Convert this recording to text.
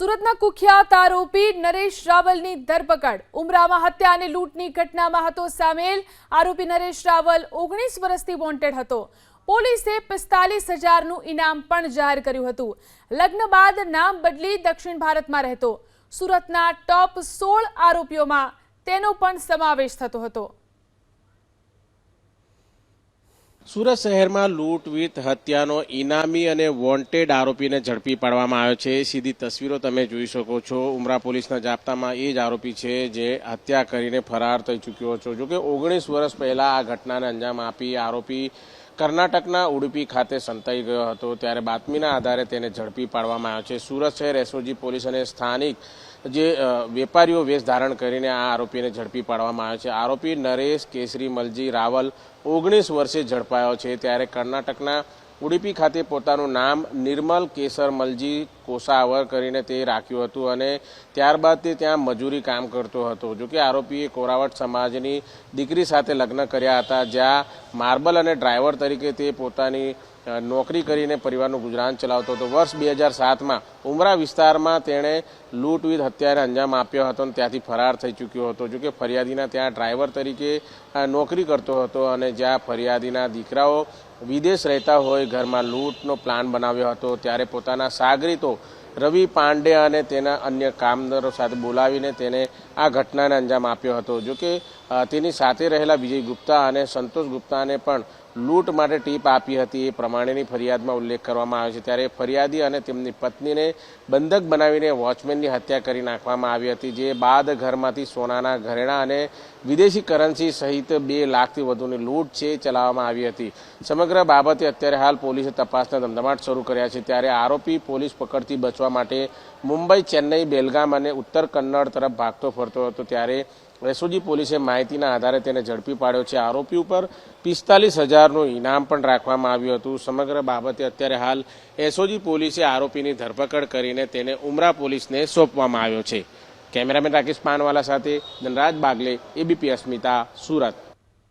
સુરતના કુખ્યાત આરોપી નરેશ રાવલની ધરપકડ. ઉમરામાં હત્યા અને લૂંટની ઘટનામાં હતો સામેલ આરોપી નરેશ રાવલ ઓગણીસ વર્ષથી વોન્ટેડ હતો. પોલીસે પિસ્તાલીસ હજારનું ઇનામ પણ જાહેર કર્યું હતું. લગ્ન બાદ નામ બદલી દક્ષિણ ભારતમાં રહેતો. સુરતના ટોપ સોળ આરોપીઓમાં તેનો પણ સમાવેશ થતો હતો. સુરત શહેરમાં લૂંટ, વિથ હત્યાનો ઇનામી અને વોન્ટેડ આરોપીને ઝડપી પાડવામાં આવ્યો છે. સીધી તસવીરો તમે જોઈ શકો છો. ઉમરા પોલીસના જાપ્તામાં એ જ આરોપી છે જે હત્યા કરીને ફરાર થઈ ચૂક્યો છો. જોકે ઓગણીસ વર્ષ પહેલા આ ઘટનાને અંજામ આપી આરોપી કર્ણાટકના ઉડુપી ખાતે સંતાઈ ગયો હતો. ત્યારે બાતમીના આધારે તેને ઝડપી પાડવામાં આવ્યો છે. સુરત શહેર એસઓજી પોલીસ અને સ્થાનિક જે વેપારીઓ વેશ ધારણ કરીને આ આરોપીને ઝડપી પાડવામાં આવ્યો છે. આરોપી નરેશ કેસરી મલજી રાવલ ઓગણીસ વર્ષે ઝડપાયો છે. ત્યારે કર્ણાટકના ઉડુપી ખાતે પોતાનું નામ નિર્મલ કેસર મલજી કોસાવર કરીને તે રાખ્યું હતું અને ત્યારબાદ તે ત્યાં મજૂરી કામ કરતો હતો. જોકે આરોપીએ કોરાવટ સમાજની દીકરી સાથે લગ્ન કર્યા હતા, જ્યાં માર્બલ અને ડ્રાઈવર તરીકે તે પોતાની નોકરી કરીને પરિવારનું ગુજરાન ચલાવતો હતો. વર્ષ બે હજાર સાતમાં ઉમરા વિસ્તારમાં તેણે લૂંટ વિથ હત્યાને અંજામ આપ્યો હતો અને ત્યાંથી ફરાર થઈ ચૂક્યો હતો. જોકે ફરિયાદીના ત્યાં ડ્રાઈવર તરીકે નોકરી કરતો હતો અને જ્યાં ફરિયાદીના દીકરાઓ વિદેશ રહેતા હોય, ઘરમાં લૂંટનો પ્લાન બનાવ્યો હતો, ત્યારે પોતાના સાગરીતો રવિ પાંડે અને તેના અન્ય કામદારો સાથે બોલાવીને તેને આ ઘટનાને અંજામ આપ્યો હતો. જોકે તેની સાથે રહેલા વિજય ગુપ્તા અને સંતોષ ગુપ્તાને પણ લૂંટ માટે ટીપ આપી હતી. એ પ્રમાણેની ફરિયાદમાં ઉલ્લેખ કરવામાં આવ્યો છે. ત્યારે ફરિયાદી અને તેમની પત્નીને બંધક બનાવીને વોચમેનની હત્યા કરી નાખવામાં આવી હતી, જે બાદ ઘરમાંથી સોનાના ઘરેણા અને વિદેશી કરન્સી સહિત બે લાખથી વધુની લૂંટ છે ચલાવવામાં આવી હતી. સમગ્ર બાબતે અત્યારે હાલ પોલીસે તપાસના ધમધમાટ શરૂ કર્યા છે. ત્યારે આરોપી પોલીસ પકડથી બચવા માટે મુંબઈ, ચેન્નઈ, બેલગામ અને ઉત્તર કન્નડ તરફ ભાગતો ફરતો હતો. ત્યારે એસઓજી પોલીસે માહિતીના આધારે તેને ઝડપી પાડ્યો છે. આરોપી ઉપર પિસ્તાલીસ હજારનું ઇનામ પણ રાખવામાં આવ્યું હતું. સમગ્ર બાબતે અત્યારે હાલ એસઓજી પોલીસે આરોપીની ધરપકડ કરીને તેને ઉમરા પોલીસને સોંપવામાં આવ્યો છે. કેમેરામેન રાકેશ પાનવાલા સાથે ધનરાજ બાગલે, એબીપી અસ્મિતા, સુરત.